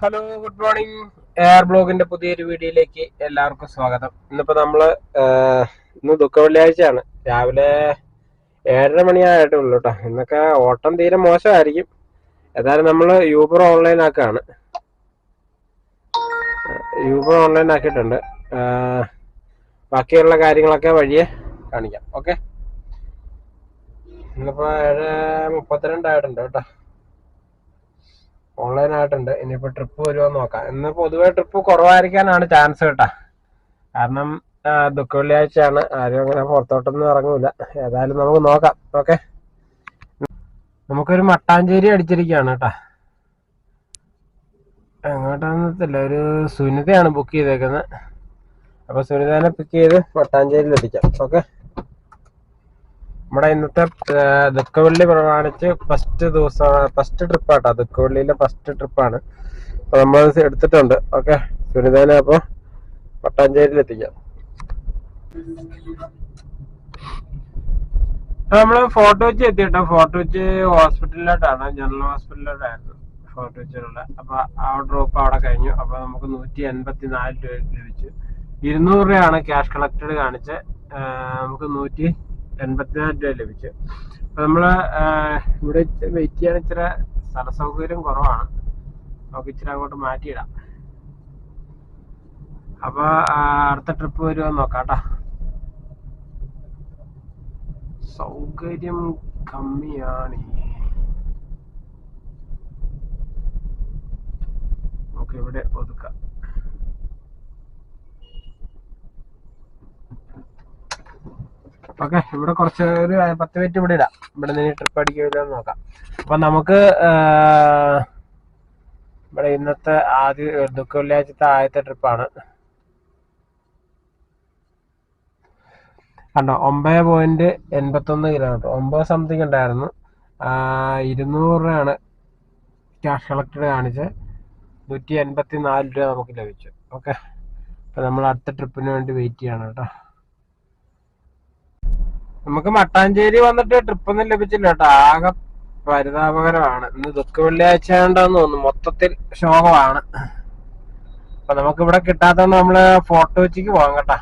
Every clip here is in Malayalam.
ഹലോ ഗുഡ് മോർണിംഗ് എയർ ബ്ലോഗിന്റെ പുതിയൊരു വീഡിയോയിലേക്ക് എല്ലാവർക്കും സ്വാഗതം. ഇന്നിപ്പോ നമ്മൾ ഇന്ന് ദുഃഖ വെള്ളിയാഴ്ചയാണ്. രാവിലെ ഏഴര മണിയായിട്ടേ ഉള്ളൂ കേട്ടോ ഇന്നൊക്കെ ഓട്ടം തീരെ മോശമായിരിക്കും. ഏതായാലും നമ്മൾ യൂബർ ഓൺലൈൻ ആക്കാണ്. യൂബർ ഓൺലൈൻ ആക്കിയിട്ടുണ്ട്. ബാക്കിയുള്ള കാര്യങ്ങളൊക്കെ വഴിയെ കാണിക്കാം. ഓക്കെ ഇന്നിപ്പോ ഏഴ് മുപ്പത്തിരണ്ടായിട്ടുണ്ട് കേട്ടോ. ഓൺലൈൻ ആയിട്ടുണ്ട്. ഇനിയിപ്പോ ട്രിപ്പ് വരുമോ നോക്കാം. ഇന്ന് പൊതുവെ ട്രിപ്പ് കുറവായിരിക്കാനാണ് ചാൻസ് കേട്ടാ. കാരണം ദുഃഖ വെള്ളിയാഴ്ചയാണ് ആരും അങ്ങനെ പുറത്തോട്ടൊന്നും ഇറങ്ങൂല. ഏതായാലും നമുക്ക് നോക്കാം. ഓക്കെ? നമുക്കൊരു മട്ടാഞ്ചേരി അടിച്ചിരിക്കുകയാണ് കേട്ടാ. എങ്ങോട്ടാന്നത്തില്ല ഒരു സുനിതയാണ് ബുക്ക് ചെയ്തേക്കുന്നത് അപ്പൊ സുനിതനെ പിക്ക് ചെയ്ത് മട്ടാഞ്ചേരിയിൽ എത്തിക്കാം. ഓക്കെ? നമ്മുടെ ഇന്നത്തെ ദുഃഖവെള്ളി പ്രമാണിച്ച് ഫസ്റ്റ് ദിവസം ഫസ്റ്റ് ട്രിപ്പ് ട്രിപ്പാട്ടോ ദുഃഖവെള്ളിയിലെ ഫസ്റ്റ് ട്രിപ്പാണ് അപ്പൊ നമ്മൾ എടുത്തിട്ടുണ്ട്. ഓക്കെ. സുനിതനെ അപ്പൊ പട്ടാഞ്ചേരിയിൽ എത്തിക്കാം. നമ്മൾ ഫോട്ടോ വെച്ച് എത്തിയിട്ടോ? ഫോട്ടോ വെച്ച് ഹോസ്പിറ്റലിലോട്ടാണ്. ജനറൽ ഹോസ്പിറ്റലിലോട്ടായിരുന്നു ഫോട്ടോ വെച്ചിട്ടുള്ള അപ്പൊ ആ ഡ്രോപ്പ് അവിടെ കഴിഞ്ഞു. അപ്പൊ നമുക്ക് നൂറ്റി എൺപത്തി നാല് രൂപ ലഭിച്ചു. ഇരുന്നൂറ് രൂപയാണ് ക്യാഷ് കളക്റ്റഡ് കാണിച്ച്. നമുക്ക് നൂറ്റി എൺപത്തിനാല് രൂപ ലഭിച്ചു. അപ്പൊ നമ്മൾ ഇവിടെ വെയിറ്റ് ചെയ്യാൻ ഇച്ചിരി സ്ഥല സൗകര്യം കുറവാണ്. നമുക്ക് ഇച്ചിരി അങ്ങോട്ട് മാറ്റിയിടാം. അപ്പൊ അടുത്ത ട്രിപ്പ് വരുമോ നോക്കാം സൗകര്യം കമ്മിയാണ്. നമുക്ക് ഇവിടെ ഒതുക്കാം. ഓക്കെ ഇവിടെ കുറച്ച് ഒരു പത്ത് മിനിറ്റ് ഇവിടെ ഇടാം. ഇവിടെ നിന്ന് ട്രിപ്പ് അടിക്കില്ല നോക്കാം. അപ്പൊ നമുക്ക് ഇവിടെ ഇന്നത്തെ ആദ്യ ദുഃഖ വെള്ളിയാഴ്ചത്തെ ആദ്യത്തെ ട്രിപ്പാണ് കണ്ടോ ഒമ്പത് പോയിന്റ് എൺപത്തൊന്ന് കിലോമീറ്റർ ഒമ്പത് സംതിങ് ഉണ്ടായിരുന്നു. ഇരുന്നൂറ് രൂപയാണ് ക്യാഷ് കളക്ടർ കാണിച്ച് നൂറ്റി എൺപത്തി നാല് രൂപ നമുക്ക് ലഭിച്ചു. ഓക്കെ. അപ്പൊ നമ്മൾ അടുത്ത ട്രിപ്പിന് വേണ്ടി വെയിറ്റ് ചെയ്യണം കേട്ടോ. നമുക്ക് മട്ടാഞ്ചേരി വന്നിട്ട് ട്രിപ്പ് ഒന്നും ലഭിച്ചില്ല കേട്ടോ. ആകെ പരിതാപകരമാണ്. ഇന്ന് ദുഃഖ വെള്ളിയാഴ്ച ഉണ്ടോന്ന് തോന്നുന്നു. മൊത്തത്തിൽ ശോകമാണ്. അപ്പൊ നമുക്ക് ഇവിടെ കിട്ടാത്തതുകൊണ്ട് നമ്മൾ ഫോട്ടോ വെച്ചിക്ക് പോകാം കേട്ടാ.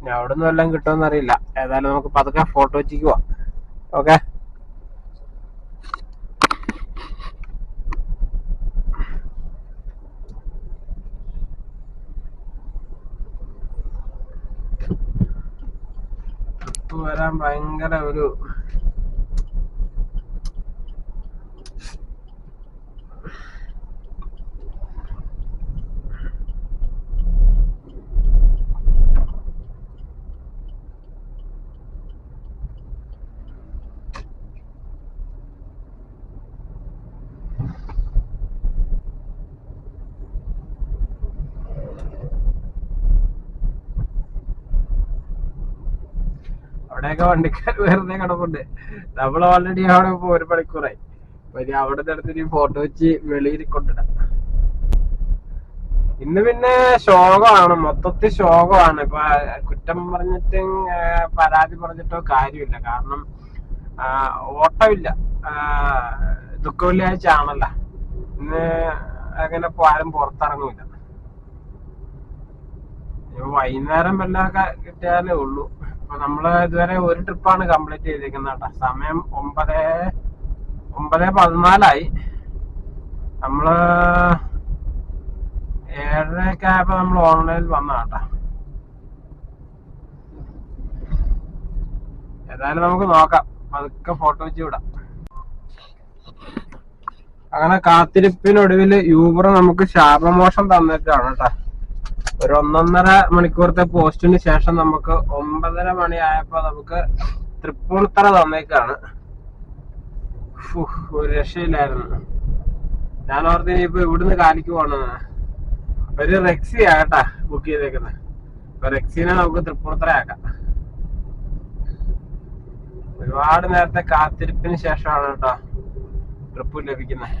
ഇനി അവിടെ നിന്നും വല്ലതും കിട്ടുമെന്ന് അറിയില്ല ഏതായാലും നമുക്ക് പതുക്കെ ഫോട്ടോ വെച്ചിക്ക് പോവാം ഓക്കെ ട്രിപ്പ് വരാൻ ഭയങ്കര ഒരു അവിടെയൊക്കെ വണ്ടിക്കാർ വെറുതെ കിടപ്പുണ്ട്. നമ്മൾ ഓൾറെഡി അവിടെ ഇപ്പൊ ഒരു മണിക്കൂറായി. അപ്പൊ ഇനി അവിടെ ഇനി ഫോട്ടോ വെച്ച് വെളിയിൽ കൊണ്ടിടാം. ഇന്ന് പിന്നെ ശോകമാണ്. മൊത്തത്തിൽ ശോകമാണ്. ഇപ്പൊ കുറ്റം പറഞ്ഞിട്ടും പരാതി പറഞ്ഞിട്ടോ കാര്യമില്ല. കാരണം ഓട്ടമില്ല. ദുഃഖവെള്ളിയാഴ്ച ദുഃഖ വെള്ളിയാഴ്ച ആണല്ലോ. ഇന്ന് അങ്ങനെ ആരും പുറത്തിറങ്ങൂല. വൈകുന്നേരം വല്ലതൊക്കെ കിട്ടിയാലേ ഉള്ളൂ. അപ്പൊ നമ്മൾ ഇതുവരെ ഒരു ട്രിപ്പാണ് കംപ്ലീറ്റ് ചെയ്തിരിക്കുന്നത് കേട്ടോ. സമയം ഒമ്പത് ഒമ്പത് പതിനാലായി. നമ്മൾ ഏഴരയൊക്കെ ആയപ്പോ നമ്മൾ ഓൺലൈനിൽ വന്ന കേട്ടോ. ഏതായാലും നമുക്ക് നോക്കാം. അതൊക്കെ ഫോട്ടോ വെച്ച് വിടാം. അങ്ങനെ കാത്തിരിപ്പിനൊടുവിൽ യൂബർ നമുക്ക് ശാപമോഷം തന്നിട്ടാണ് കേട്ടോ. ഒരു ഒന്നൊന്നര മണിക്കൂറത്തെ പോസ്റ്റിന് ശേഷം നമുക്ക് ഒമ്പതര മണി ആയപ്പോ നമുക്ക് തൃപ്പൂണിത്തറ തന്നേക്കാണ്. ഒരു രക്ഷയില്ലായിരുന്നു. ഞാൻ ഓർത്ത് ഇനിയിപ്പോ ഇവിടുന്ന് കാലിക്ക് പോകണമെന്ന് ഒരു റെക്സി ആകട്ടാ ബുക്ക് ചെയ്തേക്കുന്നത് അപ്പൊ റെക്സിനെ നമുക്ക് തൃപ്പൂണിത്തറ ആക്കാം. ഒരുപാട് നേരത്തെ കാത്തിരിപ്പിന് ശേഷമാണ് കേട്ടോ ട്രിപ്പ് ലഭിക്കുന്നത്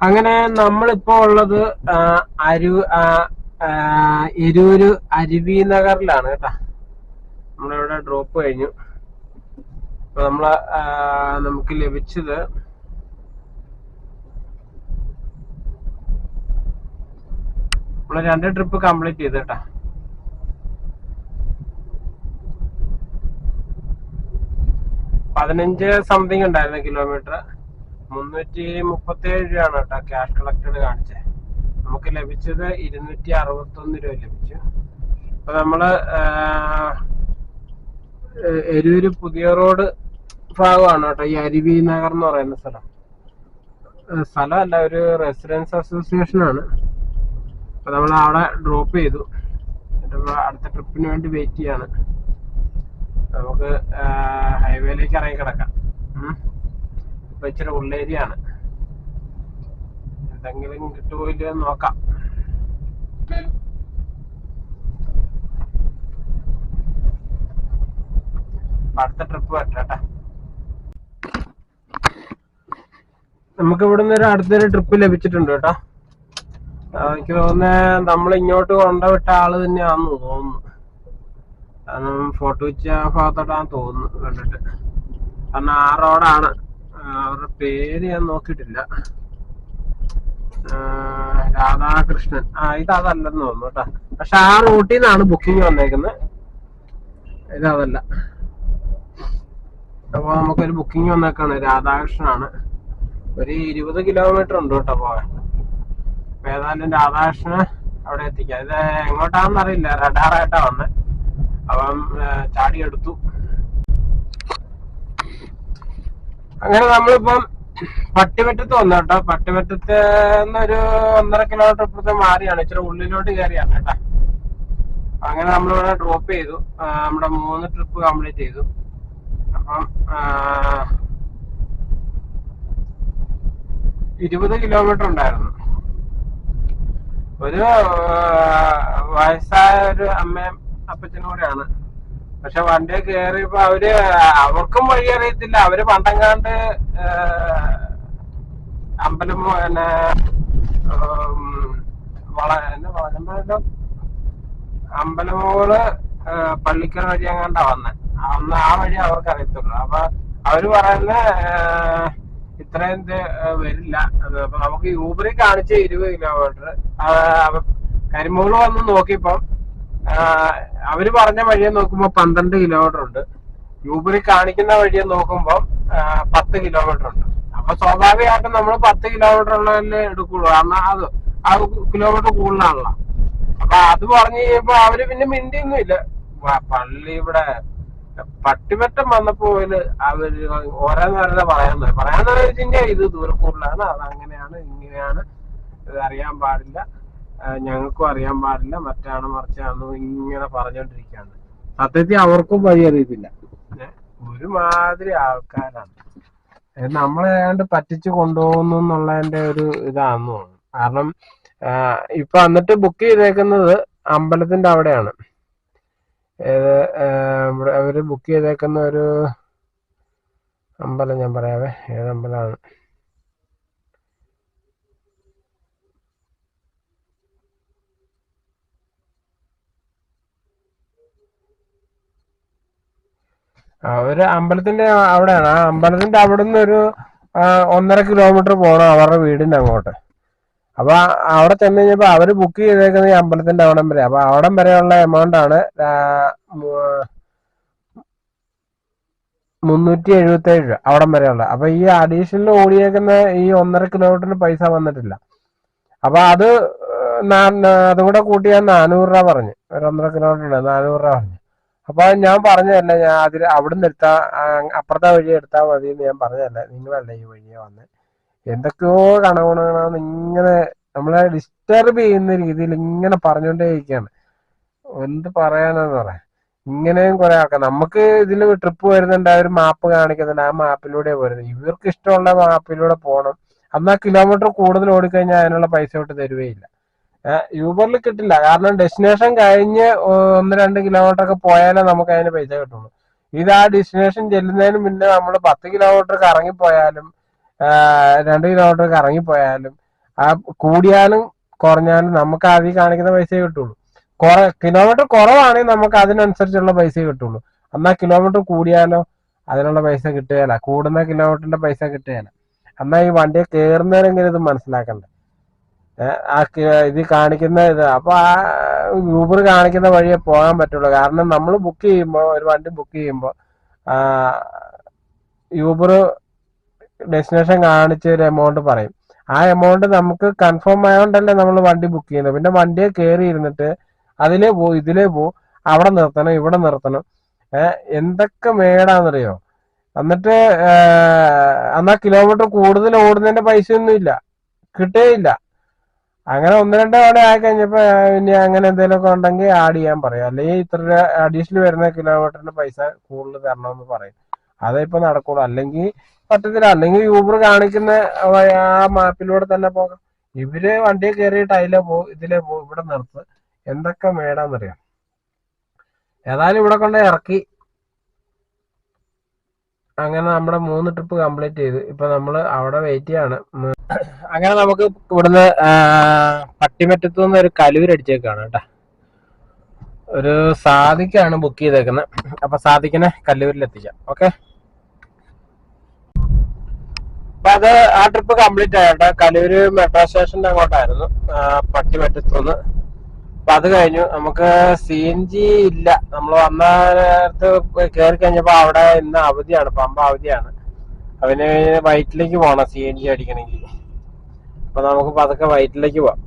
അങ്ങനെ നമ്മളിപ്പോ ഉള്ളത് അരു എരൂര് അരുവി നഗറിലാണ് കേട്ടാ. നമ്മളിവിടെ ഡ്രോപ്പ് കഴിഞ്ഞു. അപ്പൊ നമ്മൾ നമുക്ക് ലഭിച്ചത് നമ്മൾ രണ്ട് ട്രിപ്പ് കംപ്ലീറ്റ് ചെയ്ത് കേട്ടാ. പതിനഞ്ച് സംതിങ് ഉണ്ടായിരുന്നു കിലോമീറ്റർ മുന്നൂറ്റി മുപ്പത്തി ഏഴ് രൂപയാണ് കേട്ടോ ക്യാഷ് കളക്റ്റഡ് കാണിച്ചത് നമുക്ക് ലഭിച്ചത് ഇരുന്നൂറ്റി അറുപത്തി ഒന്ന് രൂപ ലഭിച്ചു. അപ്പൊ നമ്മൾ എരൂര് പുതിയ റോഡ് ഭാഗമാണ് കേട്ടോ ഈ അരുവി നഗർ എന്ന് പറയുന്ന സ്ഥലം. സ്ഥലമല്ല ഒരു റെസിഡൻസ് അസോസിയേഷൻ ആണ്. അപ്പൊ നമ്മൾ അവിടെ ഡ്രോപ്പ് ചെയ്തു. അടുത്ത ട്രിപ്പിന് വേണ്ടി വെയിറ്റ് ചെയ്യാണ്. നമുക്ക് ഹൈവേയിലേക്ക് ഇറങ്ങി കിടക്കാം. ഇപ്പൊ ഇച്ചിരി ഉള്ളേരിയാണ് എന്തെങ്കിലും എന്ന് നോക്കാം. അടുത്ത ട്രിപ്പ് പറ്റാട്ടെ നമുക്ക് ഇവിടുന്ന് ഒരു അടുത്തൊരു ട്രിപ്പ് ലഭിച്ചിട്ടുണ്ട് കേട്ടോ. എനിക്ക് തോന്നുന്നത് നമ്മൾ ഇങ്ങോട്ട് കൊണ്ടുവിട്ട ആൾ തന്നെയാണെന്ന് തോന്നുന്നു. കാരണം ഫോട്ടോ വെച്ച ഭാഗത്തോട്ടാന്ന് തോന്നുന്നു കണ്ടിട്ട്. കാരണം ആ റോഡാണ് അവരുടെ പേര് ഞാൻ നോക്കിയിട്ടില്ല. രാധാകൃഷ്ണൻ. ആ ഇത് അതല്ലെന്ന് തോന്നുന്നു കേട്ടോ. പക്ഷെ ആ റൂട്ടിൽ നിന്നാണ് ബുക്കിംഗ് വന്നേക്കുന്നത്. ഇത് അതല്ല. അപ്പൊ നമുക്കൊരു ബുക്കിംഗ് വന്നേക്കാണ്. രാധാകൃഷ്ണനാണ്. ഒരു ഇരുപത് കിലോമീറ്റർ ഉണ്ട് കേട്ടോ പോകാൻ. അപ്പൊ ഏതായാലും രാധാകൃഷ്ണന് അവിടെ എത്തിക്കാം. ഇത് എങ്ങോട്ടാണെന്ന് അറിയില്ല. റഡാറായിട്ടാ വന്നെ അപ്പം ചാടി എടുത്തു അങ്ങനെ നമ്മളിപ്പം പട്ടിമറ്റത്ത് വന്നു കേട്ടോ. പട്ടിമറ്റത്ത് ഒരു ഒന്നര കിലോമീറ്റർ ഇപ്പുറത്തെ മാറിയാണ്. ഇച്ചിരി ഉള്ളിലോട്ട് കയറിയാണ് കേട്ടോ. അങ്ങനെ നമ്മളിവിടെ ഡ്രോപ്പ് ചെയ്തു. നമ്മുടെ മൂന്ന് ട്രിപ്പ് കംപ്ലീറ്റ് ചെയ്തു. അപ്പം ഇരുപത് കിലോമീറ്റർ ഉണ്ടായിരുന്നു. ഒരു വയസ്സായ ഒരു അമ്മയും അപ്പച്ചനും കൂടെയാണ്. പക്ഷെ വണ്ടി കയറിയപ്പോ അവർ അവർക്കും വഴി അറിയത്തില്ല. അവർ പണ്ടങ്ങാണ്ട് അമ്പലം പിന്നെ വള അമ്പലമോൾ പള്ളിക്കൽ വഴി എങ്ങാണ്ടാ വന്നെ. അന്ന് ആ വഴി അവർക്ക് അറിയത്തുള്ളൂ. അപ്പൊ അവർ പറയുന്ന ഇത്രയും ഇത് വരില്ല. നമുക്ക് യൂബറിൽ കാണിച്ച ഇരുപത് കിലോമീറ്റർ കരിമൂൾ വന്ന് നോക്കിയപ്പം അവർ പറഞ്ഞ വഴിയെ നോക്കുമ്പോ പന്ത്രണ്ട് കിലോമീറ്റർ ഉണ്ട്. യൂബറിൽ കാണിക്കുന്ന വഴിയെ നോക്കുമ്പോൾ പത്ത് കിലോമീറ്റർ ഉണ്ട്. അപ്പൊ സ്വാഭാവികമായിട്ടും നമ്മൾ പത്ത് കിലോമീറ്റർ ഉള്ളതല്ലേ എടുക്കുള്ളൂ. കാരണം അത് ആ കിലോമീറ്റർ കൂടുതലാണല്ലോ. അപ്പൊ അത് പറഞ്ഞു കഴിയുമ്പോ അവർ പിന്നെ മിണ്ടിയൊന്നുമില്ല. പള്ളി ഇവിടെ പട്ടിമറ്റം വന്നപ്പോ അവർ ഓരോന്നോരോന്ന് പറയാൻ പറയാൻ കഴിഞ്ഞാൽ ഇത് ദൂരക്കൂടുതലാണ് അത് അങ്ങനെയാണ് ഇങ്ങനെയാണ് അറിയാൻ പാടില്ല. ഞങ്ങൾക്കും അറിയാൻ പാടില്ല. മറ്റാണ് മറിച്ചാണ് ഇങ്ങനെ പറഞ്ഞോണ്ടിരിക്കുകയാണ് സത്യത്തിൽ അവർക്കും വഴി അറിയത്തില്ല. ഒരുമാതിരി ആൾക്കാരാണ്. നമ്മളെ ഏതാണ്ട് പറ്റിച്ചു കൊണ്ടുപോകുന്നു എന്നുള്ളതിന്റെ ഒരു ഇതാണെന്ന് തോന്നുന്നു. കാരണം ഇപ്പൊ എന്നിട്ട് ബുക്ക് ചെയ്തേക്കുന്നത് അമ്പലത്തിന്റെ അവിടെയാണ്. അവർ ബുക്ക് ചെയ്തേക്കുന്ന ഒരു അമ്പലം ഞാൻ പറയാവേ. ഏത് ഒരു അമ്പലത്തിന്റെ അവിടെയാണ്. ആ അമ്പലത്തിന്റെ അവിടെ നിന്ന് ഒരു ഒന്നര കിലോമീറ്റർ പോകണം അവരുടെ വീടിന്റെ അങ്ങോട്ട്. അപ്പൊ അവിടെ ചെന്ന് കഴിഞ്ഞപ്പോ അവർ ബുക്ക് ചെയ്തേക്കുന്നത് ഈ അമ്പലത്തിന്റെ അവിടം വരെ. അപ്പൊ അവിടം വരെയുള്ള എമൗണ്ട് ആണ് മുന്നൂറ്റി എഴുപത്തി ഏഴ് അവിടം വരെയുള്ള. അപ്പൊ ഈ അഡീഷണൽ ഓടിയേക്കുന്ന ഈ ഒന്നര കിലോമീറ്ററിന് പൈസ വന്നിട്ടില്ല. അപ്പൊ അത് അതുകൂടെ കൂട്ടിയാൽ നാനൂറ് രൂപ പറഞ്ഞു. ഒരു ഒന്നര കിലോമീറ്റർ നാനൂറ് രൂപ പറഞ്ഞു. അപ്പൊ ഞാൻ പറഞ്ഞതല്ല ഞാൻ അതിൽ അവിടുന്ന് എടുത്താ അപ്പുറത്തെ വഴി എടുത്താൽ മതി എന്ന് ഞാൻ പറഞ്ഞതല്ല നിങ്ങളല്ല ഈ വഴിയെ വന്ന്. എന്തൊക്കെയോ കണകുണകളാന്ന് ഇങ്ങനെ നമ്മളെ ഡിസ്റ്റർബ് ചെയ്യുന്ന രീതിയിൽ ഇങ്ങനെ പറഞ്ഞുകൊണ്ടേയിരിക്കുകയാണ് എന്ത് പറയാനാന്ന് പറയാം. ഇങ്ങനെയും കുറെ ആൾക്കാർ നമുക്ക് ഇതിൽ ട്രിപ്പ് വരുന്നുണ്ട് ആ ഒരു മാപ്പ് കാണിക്കുന്നുണ്ട് ആ മാപ്പിലൂടെ വരുന്നത് ഇവർക്ക് ഇഷ്ടമുള്ള മാപ്പിലൂടെ പോകണം എന്നാൽ കിലോമീറ്റർ കൂടുതൽ ഓടിക്കഴിഞ്ഞാൽ അതിനുള്ള പൈസ വിട്ട് തരുകയില്ല യൂബറിൽ കിട്ടില്ല. കാരണം ഡെസ്റ്റിനേഷൻ കഴിഞ്ഞ് ഒന്ന് രണ്ട് കിലോമീറ്റർ ഒക്കെ പോയാലേ നമുക്ക് അതിന് പൈസ കിട്ടുള്ളൂ. ഇത് ആ ഡെസ്റ്റിനേഷൻ ചെല്ലുന്നതിന് മുന്നേ നമ്മൾ പത്ത് കിലോമീറ്റർ കറങ്ങിപ്പോയാലും രണ്ട് കിലോമീറ്റർ കറങ്ങിപ്പോയാലും ആ കൂടിയാലും കുറഞ്ഞാലും നമുക്ക് ആദ്യം കാണിക്കുന്ന പൈസയെ കിട്ടുള്ളൂ. കുറ കിലോമീറ്റർ കുറവാണെങ്കിൽ നമുക്ക് അതിനനുസരിച്ചുള്ള പൈസ കിട്ടുള്ളൂ. എന്നാൽ കിലോമീറ്റർ കൂടിയാലോ അതിനുള്ള പൈസ കിട്ടുകയില്ല കൂടുന്ന കിലോമീറ്ററിന്റെ പൈസ കിട്ടുകയില്ല എന്നാൽ ഈ വണ്ടിയെ കയറുന്നവരെങ്കിലും ഇത് മനസ്സിലാക്കണ്ടേ? ഇത് കാണിക്കുന്ന ഇത്. അപ്പൊ ആ യൂബർ കാണിക്കുന്ന വഴിയെ പോകാൻ പറ്റുള്ളൂ. കാരണം നമ്മൾ ബുക്ക് ചെയ്യുമ്പോൾ ഒരു വണ്ടി ബുക്ക് ചെയ്യുമ്പോൾ യൂബർ ഡെസ്റ്റിനേഷൻ കാണിച്ച ഒരു എമൗണ്ട് പറയും. ആ എമൗണ്ട് നമുക്ക് കൺഫേം ആയതുകൊണ്ടല്ലേ നമ്മൾ വണ്ടി ബുക്ക് ചെയ്യുന്നത്. പിന്നെ വണ്ടിയെ കയറി ഇരുന്നിട്ട് അതിലേ പോ ഇതിലേ പോ അവിടെ നിർത്തണം ഇവിടെ നിർത്തണം. എന്തൊക്കെ മേടാന്നറിയോ? എന്നിട്ട് എന്നാ കിലോമീറ്റർ കൂടുതൽ ഓടുന്നതിന്റെ പൈസ ഒന്നും ഇല്ല കിട്ടേയില്ല. അങ്ങനെ ഒന്ന് രണ്ട് തവണ ആയി കഴിഞ്ഞപ്പോ ഇനി അങ്ങനെ എന്തെങ്കിലുമൊക്കെ ഉണ്ടെങ്കിൽ ആഡ് ചെയ്യാൻ പറയും. അല്ലെങ്കിൽ ഇത്ര അഡീഷണൽ വരുന്ന കിലോമീറ്ററിന് പൈസ കൂടുതൽ തരണമെന്ന് പറയും. അതേ ഇപ്പൊ നടക്കുള്ളൂ. അല്ലെങ്കിൽ പറ്റത്തില്ല. അല്ലെങ്കിൽ യൂബർ കാണിക്കുന്ന ആ മാപ്പിലൂടെ തന്നെ പോകാം. ഇവർ വണ്ടിയെ കയറിയിട്ട് അതിലെ പോ ഇതിലെ പോ ഇവിടെ നിർത്ത്. എന്തൊക്കെ മേടാന്നറിയാം. ഏതായാലും ഇവിടെ കൊണ്ട് ഇറക്കി അങ്ങനെ നമ്മുടെ മൂന്ന് ട്രിപ്പ് കംപ്ലീറ്റ് ചെയ്തു. ഇപ്പൊ നമ്മൾ അവിടെ വെയിറ്റ് ചെയ്യാണ്. അങ്ങനെ നമുക്ക് ഇവിടുന്ന് പട്ടിമറ്റത്തു നിന്ന് ഒരു കലൂരടിച്ചേക്കാണ് കേട്ടാ. ഒരു സാദിക്കാണ് ബുക്ക് ചെയ്തേക്കുന്നത് അപ്പൊ സാദിക്കിനെ കല്ലൂരിൽ എത്തിക്കാം ഓക്കെ അപ്പൊ അത് ആ ട്രിപ്പ് കംപ്ലീറ്റ് ആയിട്ടാ കലൂര് മെട്രോ സ്റ്റേഷന്റെ അങ്ങോട്ടായിരുന്നു. പട്ടിമറ്റത്തു പട്ടിമറ്റത്തുനിന്ന് അപ്പൊ അത് കഴിഞ്ഞു. നമുക്ക് സി എൻ ജി ഇല്ല. നമ്മൾ വന്ന നേരത്ത് കയറി കഴിഞ്ഞപ്പോ അവിടെ ഇന്ന് അവധിയാണ്. പമ്പ അവധിയാണ്. അവന് വൈറ്റിലേക്ക് പോണം സി എൻ ജി അടിക്കണമെങ്കിൽ അപ്പൊ നമുക്ക് പതുക്കെ വൈറ്റിലേക്ക് പോവാം.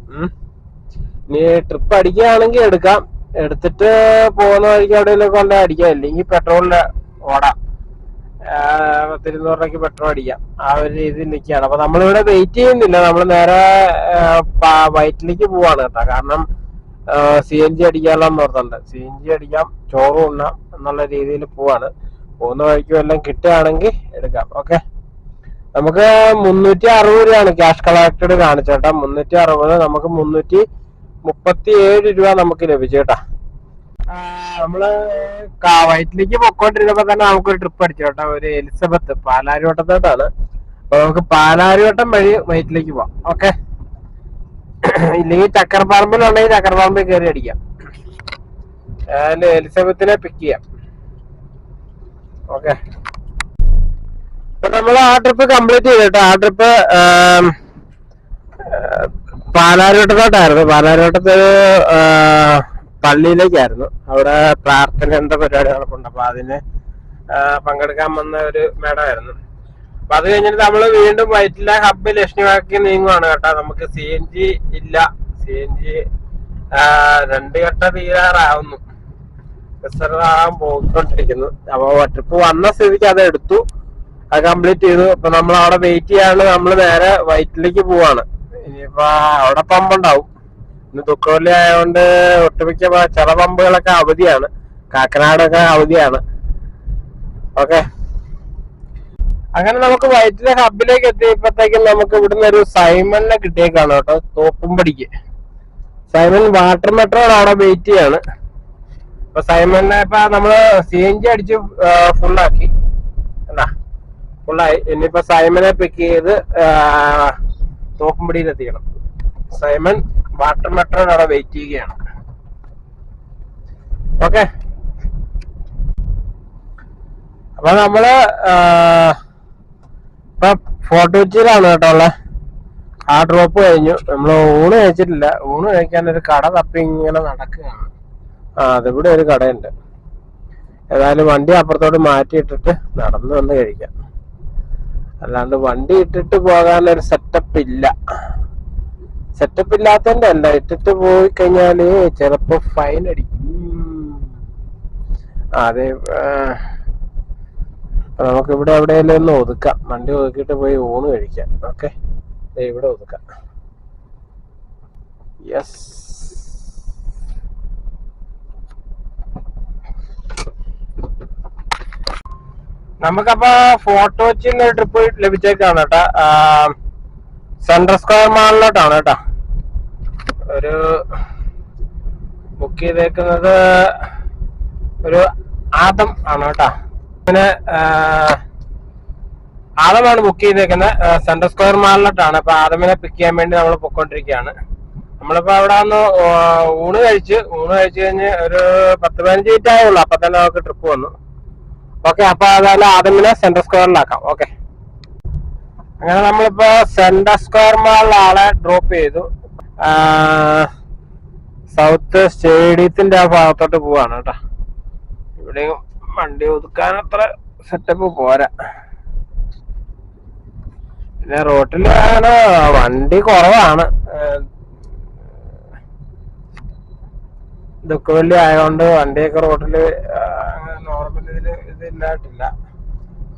ഇനി ട്രിപ്പ് അടിക്കുകയാണെങ്കിൽ എടുക്കാം. എടുത്തിട്ട് പോകുന്ന വഴിക്ക് എവിടെയെങ്കിലും കൊണ്ട് അടിക്കാം. ഇല്ലെങ്കിൽ പെട്രോളിന് ഓടാം. പത്തിരുന്നൂറ് രൂപയ്ക്ക് പെട്രോൾ അടിക്കാം. ആ ഒരു രീതിയിൽ നിൽക്കുകയാണ്. അപ്പൊ നമ്മളിവിടെ വെയിറ്റ് ചെയ്യുന്നില്ല. നമ്മൾ നേരെ വയറ്റിലേക്ക് പോവാണ് കേട്ടോ. കാരണം സി എൻ ജി അടിക്കാമല്ലോ ഓർത്തുണ്ട് സി എൻ ജി അടിക്കാം ചോറ് ഉണ്ണാം എന്നുള്ള രീതിയിൽ പോവാണ്. പോകുന്ന വഴിക്ക് വല്ലതും കിട്ടുകയാണെങ്കിൽ എടുക്കാം. ഓക്കെ നമുക്ക് മുന്നൂറ്റി അറുപത് രൂപയാണ് ക്യാഷ് കളക്റ്റഡ് കാണിച്ചേട്ടാ മുന്നൂറ്റി അറുപത് നമുക്ക് മുന്നൂറ്റി മുപ്പത്തി ഏഴ് രൂപ നമുക്ക് ലഭിച്ചു കേട്ടാ. നമ്മൾ വയറ്റിലേക്ക് പൊക്കോണ്ടിരുന്നപ്പോ തന്നെ നമുക്കൊരു ട്രിപ്പ് അടിച്ചു കേട്ടോ. ഒരു എലിസബത്ത് പാലാരിവട്ടത്തോട്ടാണ്. അപ്പൊ നമുക്ക് പാലാരിവട്ടം വഴി വയറ്റിലേക്ക് പോവാം. ഓക്കെ ഇല്ലെങ്കിൽ ചക്കരപ്പറമ്പിലുണ്ടെങ്കിൽ ചക്കരപ്പറമ്പിൽ കയറി അടിക്കാം. ഞാൻ എലിസബത്തിനെ പിക്ക് ചെയ്യാം. ഓക്കെ നമ്മൾ ആ ട്രിപ്പ് കംപ്ലീറ്റ് ചെയ്തിട്ട് ആ ട്രിപ്പ് പാലാരിവട്ടത്തോട്ടായിരുന്നു. പാലാരിവട്ടത്ത് ഒരു പള്ളിയിലേക്കായിരുന്നു. അവിടെ പ്രാർത്ഥന എന്താ പരിപാടി ഉണ്ട് അപ്പൊ അതിന് പങ്കെടുക്കാൻ വന്ന ഒരു മേഡമായിരുന്നു അപ്പൊ അത് കഴിഞ്ഞിട്ട് നമ്മൾ വീണ്ടും വൈറ്റില ഹബ്ബ് ലക്ഷ്മിവാക്കി നീങ്ങുവാണ് കേട്ടോ. നമുക്ക് സി എൻ ജി ഇല്ല. സി എൻ ജി രണ്ട് ഘട്ട തീരാറാവുന്നു റിസർവാകാൻ പോയിക്കൊണ്ടിരിക്കുന്നു. അപ്പൊ ട്രിപ്പ് വന്ന സ്ഥിതിക്ക് അത് എടുത്തു. അത് കംപ്ലീറ്റ് ചെയ്തു. അപ്പൊ നമ്മൾ അവിടെ വെയിറ്റ് ചെയ്യാണ്ട് നമ്മൾ നേരെ വൈറ്റിലേക്ക് പോവാണ്. ഇനിയിപ്പോ അവിടെ പമ്പ് ഉണ്ടാവും. ഇന്ന് ദുഃഖവല്ലി ആയതുകൊണ്ട് ഒട്ടുമിക്ക ചില പമ്പുകളൊക്കെ അവധിയാണ്. കാക്കനാടൊക്കെ അവധിയാണ്. ഓക്കെ അങ്ങനെ നമുക്ക് വൈറ്റിലെ ഹബിലേക്ക് എത്തിയപ്പോഴത്തേക്കും നമുക്ക് ഇവിടുന്ന് ഒരു സൈമണിനെ കിട്ടിയേക്കാണ് കേട്ടോ തോപ്പുംപടിക്ക്. സൈമൺ വാട്ടർ മെട്രോ അവിടെ വെയിറ്റ് ചെയ്യാണ്. അപ്പൊ സൈമണിനെ ഇപ്പൊ നമ്മൾ സി എൻ ജി അടിച്ച് ഫുള്ളാക്കി എന്നാ ഫുള്ളായി ഇനിയിപ്പോ സൈമനെ പിക്ക് ചെയ്ത് തോപ്പുംപടിയിൽ എത്തിക്കണം സൈമൺ വാട്ടർ മെട്രോ അവിടെ വെയിറ്റ് ചെയ്യുകയാണ്. ഓക്കെ. അപ്പൊ നമ്മൾ ഇപ്പൊ ഫോട്ടോ ഉച്ചയിലാണ് കേട്ടോ ഉള്ളത് ആ ഡ്രോപ്പ് കഴിഞ്ഞു. നമ്മൾ ഊണ് കഴിച്ചിട്ടില്ല. ഊണ് കഴിക്കാൻ ഒരു കട തപ്പി ഇങ്ങനെ നടക്കുകയാണ്. ആ അതിവിടെ ഒരു കടയുണ്ട്. ഏതായാലും വണ്ടി അപ്പുറത്തോട്ട് മാറ്റിയിട്ടിട്ട് നടന്നു വന്ന് കഴിക്കാം. അല്ലാണ്ട് വണ്ടി ഇട്ടിട്ട് പോകാൻ ഒരു സെറ്റപ്പ് ഇല്ല. സെറ്റപ്പ് ഇല്ലാത്തതിന്റെ അല്ല. ഇട്ടിട്ട് പോയി കഴിഞ്ഞാൽ ചിലപ്പോ ഫൈൻ അടിക്കും. അതെ നമുക്ക് ഇവിടെ എവിടെയെങ്കിലും ഒന്ന് ഒതുക്കാം. വണ്ടി ഒതുക്കിയിട്ട് പോയി ഊണ് കഴിക്കാം. ഓക്കെ? ഇവിടെ ഒതുക്കാം. യെസ് നമുക്കപ്പോ ഫോട്ടോ വെച്ചിന്ന് ട്രിപ്പ് ലഭിച്ചേക്കാണ് കേട്ടാ. സെൻട്രൽ സ്ക്വയർ മാളിലോട്ടാണ് കേട്ടാ. ഒരു ബുക്ക് ചെയ്തേക്കുന്നത് ഒരു ആദം ആണ് കേട്ടാ. പിന്നെ ആദമാണ് ബുക്ക് ചെയ്തേക്കുന്നത് സെൻട്രൽ സ്ക്വയർ മാളിലോട്ടാണ്. അപ്പൊ ആദമിനെ പിക്ക് ചെയ്യാൻ വേണ്ടി നമ്മൾ പൊക്കോണ്ടിരിക്കുകയാണ് നമ്മളിപ്പോ അവിടെ വന്ന് ഊണ് കഴിച്ച് ഊണ് കഴിച്ച് കഴിഞ്ഞ് ഒരു പത്ത് പതിനഞ്ച് മിനിറ്റ് ആയുള്ളൂ. അപ്പൊ തന്നെ നമുക്ക് ട്രിപ്പ് വന്നു. ഓക്കെ അപ്പൊ അതായത് ആദമിനെ സെൻട്രൽ സ്ക്വയറിലാക്കാം ഓക്കെ അങ്ങനെ നമ്മളിപ്പോ സെൻട്രൽ സ്ക്വയർ മാളിൽ ആളെ ഡ്രോപ്പ് ചെയ്തു. സൗത്ത് സ്റ്റേഡിയത്തിന്റെ ആ ഭാഗത്തോട്ട് പോവാണ് കേട്ടോ. ഇവിടെയും വണ്ടി ഒതുക്കാൻ അത്ര സെറ്റപ്പ് പോരാ. പിന്നെ റോട്ടിൽ വണ്ടി കുറവാണ്. ദുഃഖവല്ലി ആയതുകൊണ്ട് വണ്ടിയൊക്കെ റോട്ടിൽ നോർമൽ ഇതിൽ ഇതില്ലാട്ടില്ല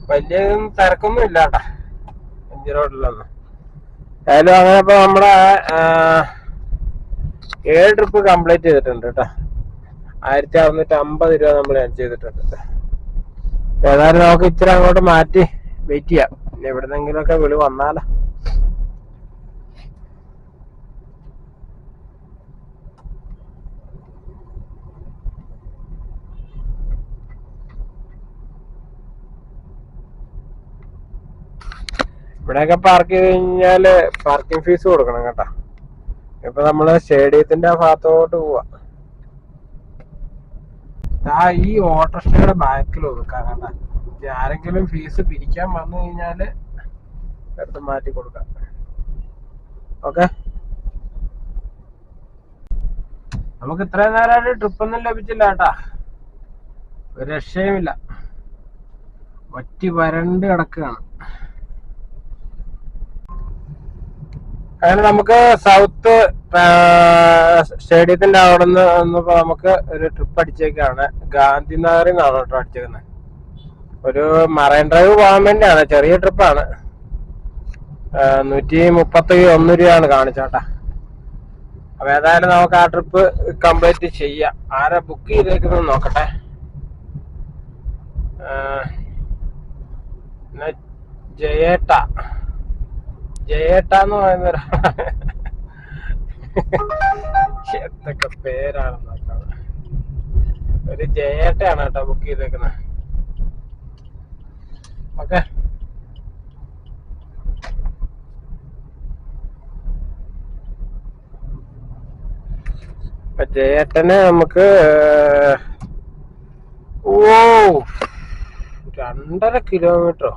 വലിയ തിരക്കൊന്നും ഇല്ലാട്ടാ എഞ്ചി റോഡിലൊന്നും ഏതായാലും അങ്ങനെ ഇപ്പൊ നമ്മുടെ ഏഴ് ട്രിപ്പ് കംപ്ലീറ്റ് ചെയ്തിട്ടുണ്ട് കേട്ടോ ആയിരത്തി അറുന്നൂറ്റി അമ്പത് രൂപ നമ്മൾ ഏൺ ചെയ്തിട്ടുണ്ട്. ഏതായാലും നമുക്ക് ഇച്ചിരി അങ്ങോട്ട് മാറ്റി വെയിറ്റ് ചെയ്യാം. പിന്നെ എവിടുന്നെങ്കിലുമൊക്കെ വിളി വന്നാലോ. ഇവിടെയൊക്കെ പാർക്ക് ചെയ്ത് കഴിഞ്ഞാൽ പാർക്കിംഗ് ഫീസ് കൊടുക്കണം കേട്ടോ. ഇപ്പൊ നമ്മൾ സ്റ്റേഡിയത്തിന്റെ ഭാഗത്തോട്ട് പോവാ. ആ ഈ ഓട്ടോറിക്ഷയുടെ ബാക്കിൽ ഒതുക്കാം കണ്ട ആരെങ്കിലും ഫീസ് പിരിക്കാൻ വന്നു കഴിഞ്ഞാൽ എടുത്ത് മാറ്റി കൊടുക്കാം. ഓക്കെ നമുക്ക് ഇത്രയും നേരമായിട്ട് ട്രിപ്പൊന്നും ലഭിച്ചില്ല കേട്ടാ. ഒരു രക്ഷയുമില്ല. വറ്റി വരണ്ട് കിടക്കുകയാണ്. അങ്ങനെ നമുക്ക് സൗത്ത് സ്റ്റേഡിയത്തിന്റെ അവിടെ നിന്ന് നമുക്ക് ഒരു ട്രിപ്പ് അടിച്ചേക്കാണ്. ഗാന്ധിനഗറിൽ നിന്നാണ് കേട്ടോ അടിച്ചേക്കുന്നത് ഒരു മറൈൻ ഡ്രൈവ് പോകാൻ വേണ്ടിയാണ്. ചെറിയ ട്രിപ്പാണ് നൂറ്റി മുപ്പത്തി ഒന്ന് രൂപയാണ് കാണിച്ചോട്ടാ. അപ്പൊ ഏതായാലും നമുക്ക് ആ ട്രിപ്പ് കംപ്ലീറ്റ് ചെയ്യാം. ആരാ ബുക്ക് ചെയ്തേക്കുന്നത് നോക്കട്ടെ. ജയേട്ട. ജയേട്ട എന്ന് പറയുന്ന ഒരാ- എന്തൊക്കെ പേരാണെന്ന് ഒരു ജയേട്ടയാണ് കേട്ടോ ബുക്ക് ചെയ്തേക്കുന്നത് ഓക്കെ. ജയേട്ടന് നമുക്ക് ഓ രണ്ടര കിലോമീറ്ററോ?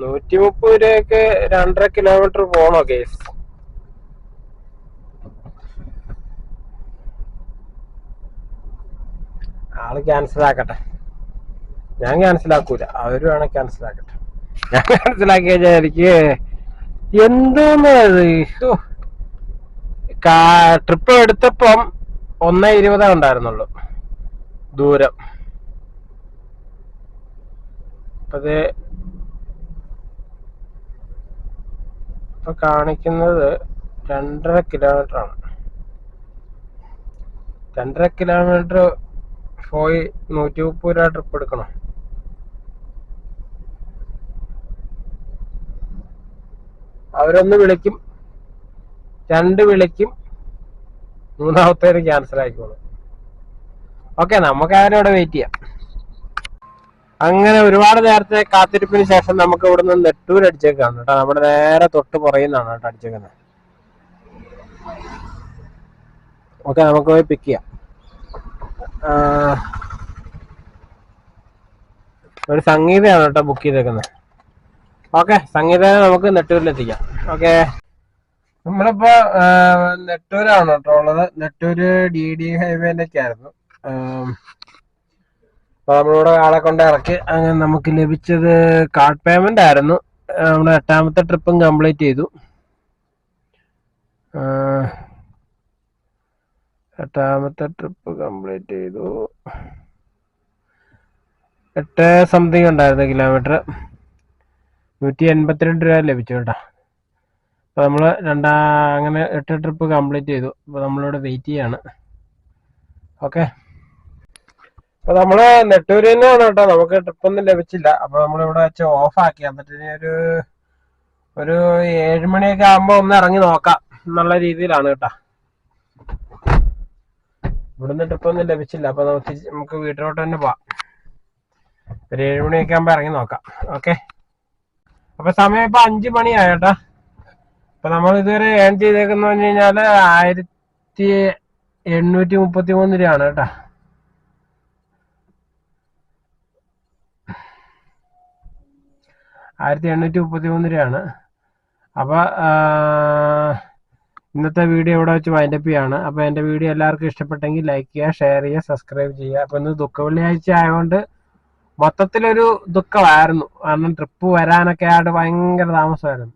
നൂറ്റി മുപ്പത് രൂപയൊക്കെ രണ്ടര കിലോമീറ്റർ പോണോ കേസ് ആൾ ക്യാൻസൽ ആക്കട്ടെ. ഞാൻ ക്യാൻസൽ ആക്കൂല. അവർ വേണം ക്യാൻസൽ ആക്കട്ടെ. ഞാൻ ക്യാൻസൽ ആക്കി കഴിഞ്ഞാൽ എനിക്ക് എന്തോന്നത് ട്രിപ്പ് എടുത്തപ്പം ഒന്നേ ഇരുപതേ ഉണ്ടായിരുന്നുള്ളൂ. ദൂരം. അപ്പൊ ഇപ്പൊ കാണിക്കുന്നത് രണ്ടര കിലോമീറ്റർ ആണ്. രണ്ടര കിലോമീറ്റർ പോയി നൂറ്റി മുപ്പത് രൂപ ട്രിപ്പ് എടുക്കണം. അവരൊന്ന് വിളിക്കും രണ്ട് വിളിക്കും മൂന്നാമത്തേര് ക്യാൻസൽ ആയിക്കോളും. ഓക്കെ നമുക്ക് അവിടെ വെയിറ്റ് ചെയ്യാം. അങ്ങനെ ഒരുപാട് നേരത്തെ കാത്തിരിപ്പിന് ശേഷം നമുക്ക് ഇവിടുന്ന് നെട്ടൂർ അടിച്ചേക്കാണ് കേട്ടോ. നമ്മുടെ നേരെ തൊട്ട് പുറയുന്നതാണ് കേട്ടോ അടിച്ചേക്കുന്നത്. ഓക്കെ നമുക്ക് പോയി പിക്ക് ചെയ്യാം. ഒരു സംഗീതയാണ് കേട്ടോ ബുക്ക് ചെയ്തേക്കുന്നത്. ഓക്കെ സംഗീതനെ നമുക്ക് നെട്ടൂരിലെത്തിക്കാം ഓക്കെ. നമ്മളിപ്പോ നെട്ടൂരാണ് കേട്ടോ ഉള്ളത്. നെട്ടൂര് ഡി ഡി ഹൈവേന്റെ ഒക്കെ ആയിരുന്നു ആം, അപ്പൊ നമ്മളിവിടെ ആളെ കൊണ്ട് ഇറക്കി. അങ്ങനെ നമുക്ക് ലഭിച്ചത് കാർഡ് പേയ്മെന്റ് ആയിരുന്നു. നമ്മുടെ എട്ടാമത്തെ ട്രിപ്പും കംപ്ലീറ്റ് ചെയ്തു. എട്ടാമത്തെ ട്രിപ്പ് കംപ്ലീറ്റ് ചെയ്തു. എട്ട് സംതിങ് ഉണ്ടായിരുന്നു കിലോമീറ്റർ നൂറ്റി എൺപത്തിരണ്ട് രൂപ ലഭിച്ചു കേട്ടോ. അപ്പോൾ നമ്മൾ രണ്ടാ അങ്ങനെ എട്ട് ട്രിപ്പ് കംപ്ലീറ്റ് ചെയ്തു. അപ്പോൾ നമ്മളിവിടെ വെയിറ്റ് ചെയ്യാണ്. ഓക്കെ അപ്പൊ നമ്മൾ നെട്ടൂര് തന്നെയാണ് കേട്ടോ. നമുക്ക് ട്രിപ്പ് ഒന്നും ലഭിച്ചില്ല. അപ്പൊ നമ്മളിവിടെ വെച്ച് ഓഫ് ആക്കി. എന്നിട്ട് ഒരു ഒരു ഏഴ് മണിയൊക്കെ ആകുമ്പോ ഒന്ന് ഇറങ്ങി നോക്കാം. എന്നുള്ള രീതിയിലാണ് കേട്ടോ. ഇവിടുന്ന് ട്രിപ്പ് ഒന്നും ലഭിച്ചില്ല. അപ്പൊ നമുക്ക് നമുക്ക് വീട്ടിലോട്ട് തന്നെ പോവാം. ഒരു ഏഴ് മണിയൊക്കെ ആകുമ്പോ ഇറങ്ങി നോക്കാം. ഓക്കെ? അപ്പൊ സമയം ഇപ്പൊ അഞ്ചു മണിയായേട്ടാ അപ്പൊ നമ്മൾ ഇതുവരെ ഏൺ ചെയ്തേക്കുന്ന പറഞ്ഞു കഴിഞ്ഞാൽ ആയിരത്തി എണ്ണൂറ്റി മുപ്പത്തി മൂന്ന് രൂപയാണ് കേട്ടാ. ആയിരത്തി എണ്ണൂറ്റി മുപ്പത്തി മൂന്ന് രൂപയാണ് അപ്പോൾ ഇന്നത്തെ വീഡിയോ ഇവിടെ വെച്ച് വൈൻഡപ്പ് ചെയ്യാണ്. അപ്പോൾ എന്റെ വീഡിയോ എല്ലാവർക്കും ഇഷ്ടപ്പെട്ടെങ്കിൽ ലൈക്ക് ചെയ്യുക ഷെയർ ചെയ്യുക സബ്സ്ക്രൈബ് ചെയ്യുക. അപ്പോൾ ഇന്ന് ദുഃഖ വെള്ളിയാഴ്ച ആയതുകൊണ്ട് മൊത്തത്തിലൊരു ദുഃഖമായിരുന്നു. കാരണം ട്രിപ്പ് വരാനൊക്കെ ആയിട്ട് ഭയങ്കര താമസമായിരുന്നു.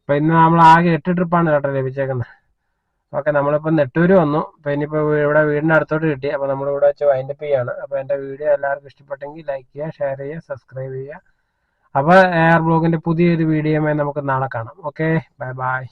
അപ്പോൾ ഇന്ന് നമ്മൾ ആകെ എട്ട് ട്രിപ്പാണ് കേട്ടോ ലഭിച്ചേക്കുന്നത്. ഓക്കെ നമ്മളിപ്പോൾ നെട്ടൂര് വന്നു. അപ്പോൾ ഇനിയിപ്പോൾ ഇവിടെ വീടിന്റെ അടുത്തോട്ട് കിട്ടി. അപ്പോൾ നമ്മൾ ഇവിടെ വെച്ച് വൈൻഡപ്പ് ചെയ്യാണ്. അപ്പോൾ എന്റെ വീഡിയോ എല്ലാവർക്കും ഇഷ്ടപ്പെട്ടെങ്കിൽ ലൈക്ക് ചെയ്യുക ഷെയർ ചെയ്യുക സബ്സ്ക്രൈബ് ചെയ്യുക. അപ്പോൾ എയർ ബ്ലോഗിന്റെ പുതിയൊരു വീഡിയോയുമായി നമുക്ക് നാളെ കാണാം. Okay bye bye